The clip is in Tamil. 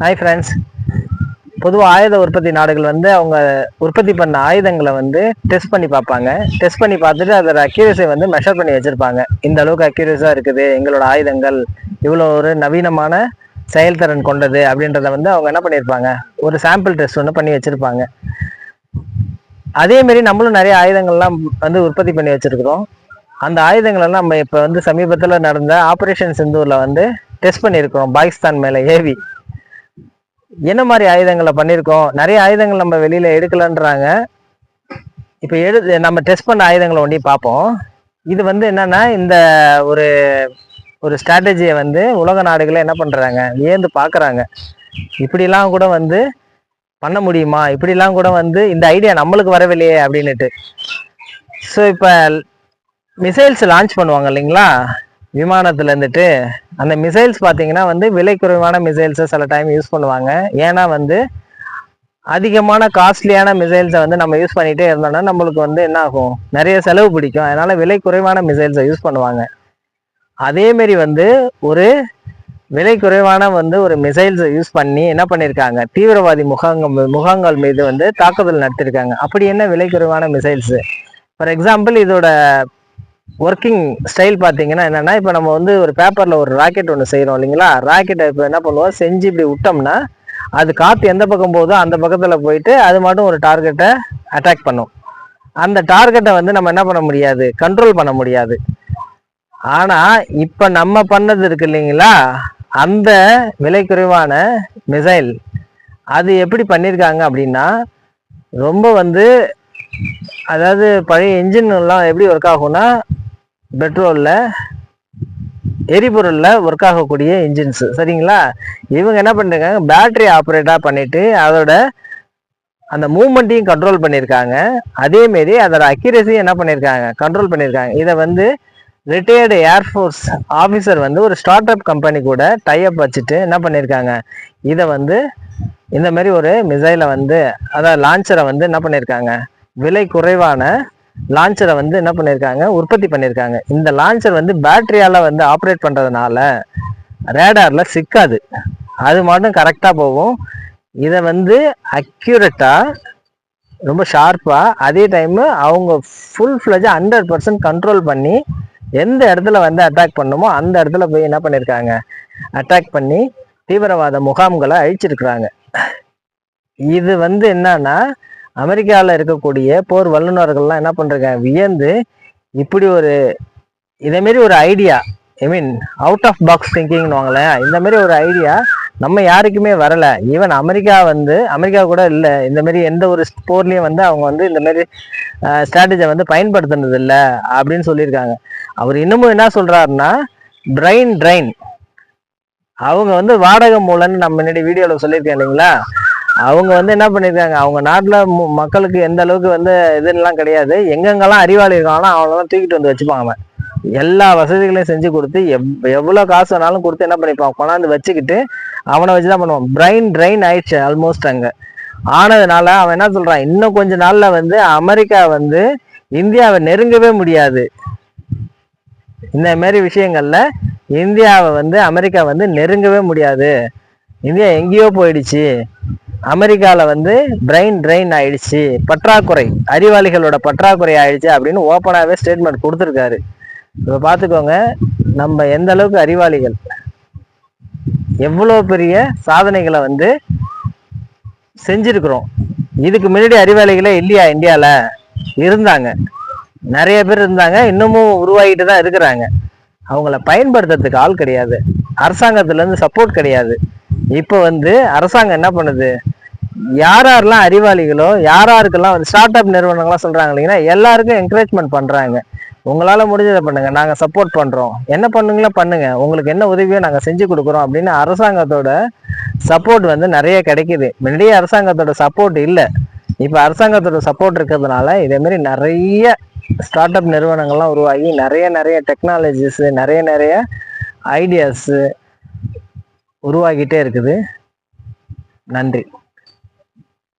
ஹாய் ஃப்ரெண்ட்ஸ் பொதுவாக ஆயுத உற்பத்தி நாடுகள் வந்து அவங்க உற்பத்தி பண்ண ஆயுதங்களை வந்து டெஸ்ட் பண்ணி பார்ப்பாங்க. டெஸ்ட் பண்ணி பார்த்துட்டு அதோட அக்யூரஸை வந்து மெஷர் பண்ணி வச்சுருப்பாங்க. இந்த அளவுக்கு அக்யூரஸாக இருக்குது. எங்களோட ஆயுதங்கள் இவ்வளோ ஒரு நவீனமான செயல்திறன் கொண்டது அப்படின்றத வந்து அவங்க என்ன பண்ணியிருப்பாங்க? ஒரு சாம்பிள் டெஸ்ட் ஒன்று பண்ணி வச்சுருப்பாங்க. அதேமாரி நம்மளும் நிறைய ஆயுதங்கள்லாம் வந்து உற்பத்தி பண்ணி வச்சுருக்குறோம். அந்த ஆயுதங்களெல்லாம் நம்ம இப்போ வந்து சமீபத்தில் நடந்த ஆப்ரேஷன் சிந்தூரில் வந்து டெஸ்ட் பண்ணியிருக்கிறோம். பாகிஸ்தான் மேலே ஏவி. என்ன மாதிரி ஆயுதங்களை பண்ணியிருக்கோம்? நிறைய ஆயுதங்கள் நம்ம வெளியில எடுக்கலன்றாங்க. இப்போ எடு நம்ம டெஸ்ட் பண்ண ஆயுதங்களை ஒண்டி பார்ப்போம். இது வந்து என்னன்னா இந்த ஒரு ஒரு ஸ்ட்ராட்டஜியை வந்து உலக நாடுகளை என்ன பண்ணுறாங்க ஏந்து பார்க்குறாங்க. இப்படிலாம் கூட வந்து பண்ண முடியுமா? இப்படிலாம் கூட வந்து இந்த ஐடியா நம்மளுக்கு வரவில்லையே அப்படின்னுட்டு. ஸோ இப்போ மிசைல்ஸ் லான்ச் பண்ணுவாங்க இல்லைங்களா? விமானத்தில் இருந்துட்டு அந்த மிசைல்ஸ் பார்த்தீங்கன்னா வந்து விலை குறைவான மிசைல்ஸை சில டைம் யூஸ் பண்ணுவாங்க. ஏன்னா வந்து அதிகமான காஸ்ட்லியான மிசைல்ஸை வந்து நம்ம யூஸ் பண்ணிகிட்டே இருந்தோம்னா நம்மளுக்கு வந்து என்ன ஆகும்? நிறைய செலவு பிடிக்கும். அதனால் விலை குறைவான மிசைல்ஸை யூஸ் பண்ணுவாங்க. அதேமாரி வந்து ஒரு விலை குறைவான வந்து ஒரு மிசைல்ஸை யூஸ் பண்ணி என்ன பண்ணியிருக்காங்க தீவிரவாதி முகாங்கள் முகாங்கள் மீது வந்து தாக்குதல் நடத்திருக்காங்க. அப்படி என்ன விலை குறைவான மிசைல்ஸு ஃபார் எக்ஸாம்பிள் இதோட ஒர்க்கிங் ஸ்டைல் பார்த்தீங்கன்னா என்னென்னா இப்போ நம்ம வந்து ஒரு பேப்பரில் ஒரு ராக்கெட் ஒன்று செய்கிறோம் இல்லைங்களா? ராக்கெட்டை இப்போ என்ன பண்ணுவோம்? செஞ்சு இப்படி விட்டோம்னா அது காற்று எந்த பக்கம் போதோ அந்த பக்கத்தில் போயிட்டு அது மட்டும் ஒரு டார்கெட்டை அட்டாக் பண்ணும். அந்த டார்கெட்டை வந்து நம்ம என்ன பண்ண முடியாது? கண்ட்ரோல் பண்ண முடியாது. ஆனால் இப்போ நம்ம பண்ணது இருக்கு இல்லைங்களா? அந்த விலை குறைவான மிசைல் அது எப்படி பண்ணியிருக்காங்க அப்படின்னா ரொம்ப வந்து அதாவது பழைய இன்ஜின்லாம் எப்படி ஒர்க் ஆகும்னா பெட்ரோலில் எரிபொருளில் ஒர்க் ஆகக்கூடிய இன்ஜின்ஸ் சரிங்களா? இவங்க என்ன பண்ணிருக்காங்க? பேட்டரி ஆப்ரேட்டாக பண்ணிவிட்டு அதோட அந்த மூமெண்ட்டையும் கண்ட்ரோல் பண்ணியிருக்காங்க அதேமாரி அதோட அக்யூரஸியும் என்ன பண்ணியிருக்காங்க கண்ட்ரோல் பண்ணியிருக்காங்க இதை வந்து ரிட்டையர்டு ஏர்ஃபோர்ஸ் ஆஃபீஸர் வந்து ஒரு ஸ்டார்ட் அப் கம்பெனி கூட டைஅப் வச்சுட்டு என்ன பண்ணியிருக்காங்க இதை வந்து இந்த மாதிரி ஒரு மிசைலை வந்து அதாவது லான்ச்சரை வந்து என்ன பண்ணியிருக்காங்க விலை குறைவான லான்ச்சரை வந்து என்ன பண்ணியிருக்காங்க உற்பத்தி பண்ணியிருக்காங்க இந்த லான்ச்சர் வந்து பேட்டரியால் வந்து ஆப்ரேட் பண்ணுறதுனால ரேடாரில் சிக்காது. அது மட்டும் கரெக்டாக போகும். இதை வந்து அக்யூரேட்டாக ரொம்ப ஷார்ப்பாக அதே டைமு அவங்க ஃபுல் ஃப்ளஜாக ஹண்ட்ரட் பர்சன்ட் கண்ட்ரோல் பண்ணி எந்த இடத்துல வந்து அட்டாக் பண்ணுமோ அந்த இடத்துல போய் என்ன பண்ணியிருக்காங்க அட்டாக் பண்ணி தீவிரவாத முகாம்களை அழிச்சிருக்கிறாங்க. இது வந்து என்னன்னா அமெரிக்காவில் இருக்கக்கூடிய போர் வல்லுநர்கள்லாம் என்ன பண்ணுறாங்க வியந்து இப்படி ஒரு இதேமாரி ஒரு idea I mean out of box திங்கிங்னு வாங்களேன் இந்த மாதிரி ஒரு ஐடியா நம்ம யாருக்குமே வரல. ஈவன் அமெரிக்கா வந்து அமெரிக்கா கூட இல்லை இந்த மாதிரி எந்த ஒரு போர்லேயும் வந்து அவங்க வந்து இந்த மாதிரி ஸ்ட்ராட்டஜியை வந்து பயன்படுத்தினது இல்லை அப்படின்னு சொல்லியிருக்காங்க. அவர் இன்னமும் என்ன சொல்றாருன்னா பிரெயின் ட்ரைன் அவங்க வந்து வாடகை மூலன்னு நம்ம முன்னாடி வீடியோவில் சொல்லியிருக்கேன் இல்லைங்களா? அவங்க வந்து என்ன பண்ணியிருக்காங்க அவங்க நாட்டில் மக்களுக்கு எந்த அளவுக்கு வந்து இதுலாம் கிடையாது. எங்கெங்கெல்லாம் அறிவாளி இருக்காங்களோ அவங்களெல்லாம் தூக்கிட்டு வந்து வச்சுப்பாங்க எல்லா வசதிகளையும் செஞ்சு கொடுத்து எவ் எவ்வளோ காசு வேணாலும் கொடுத்து என்ன பண்ணிப்பான்? கொண்டாந்து வச்சுக்கிட்டு அவனை வச்சு தான் பண்ணுவான். பிரெயின் ட்ரெயின் ஆயிடுச்சு ஆல்மோஸ்ட் அங்கே. ஆனதுனால அவன் என்ன சொல்கிறான் இன்னும் கொஞ்ச நாளில் வந்து அமெரிக்கா வந்து இந்தியாவை நெருங்கவே முடியாது. இந்த மாதிரி விஷயங்கள்ல இந்தியாவை வந்து அமெரிக்கா வந்து நெருங்கவே முடியாது. இந்தியா எங்கேயோ போயிடுச்சு. அமெரிக்காவில் வந்து பிரெயின் ட்ரெயின் ஆயிடுச்சு பற்றாக்குறை அறிவாளிகளோட பற்றாக்குறை ஆயிடுச்சு அப்படின்னு ஓப்பனாகவே ஸ்டேட்மெண்ட் கொடுத்துருக்காரு. இப்போ பார்த்துக்கோங்க நம்ம எந்த அளவுக்கு அறிவாளிகள் எவ்வளோ பெரிய சாதனைகளை வந்து செஞ்சிருக்கிறோம். இதுக்கு முன்னாடி அறிவாளிகளே இல்லையா இந்தியாவில் இருந்தாங்க. நிறைய பேர் இருந்தாங்க இன்னமும் உருவாகிட்டு தான் இருக்கிறாங்க. அவங்கள பயன்படுத்துறதுக்கு ஆள் கிடையாது. அரசாங்கத்துலேருந்து சப்போர்ட் கிடையாது. இப்போ வந்து அரசாங்கம் என்ன பண்ணுது? யார் யாரெல்லாம் அறிவாளிகளோ யார் யாருக்கெல்லாம் வந்து ஸ்டார்ட் அப் நிறுவனங்கள்லாம் சொல்கிறாங்க இல்லைங்கன்னா எல்லாருக்கும் என்கரேஜ்மெண்ட் பண்ணுறாங்க உங்களால் முடிஞ்சதை பண்ணுங்க. நாங்கள் சப்போர்ட் பண்ணுறோம் என்ன பண்ணுங்களோ பண்ணுங்க. உங்களுக்கு என்ன உதவியோ நாங்கள் செஞ்சு கொடுக்குறோம் அப்படின்னு அரசாங்கத்தோட சப்போர்ட் வந்து நிறைய கிடைக்குது. முன்னாடியே அரசாங்கத்தோட சப்போர்ட் இல்லை. இப்போ அரசாங்கத்தோட சப்போர்ட் இருக்கிறதுனால இதேமாரி நிறைய ஸ்டார்ட் அப் நிறுவனங்கள்லாம் உருவாகி நிறைய நிறைய டெக்னாலஜிஸ் நிறைய நிறைய ஐடியாஸு உருவாகிட்டே இருக்குது. நன்றி.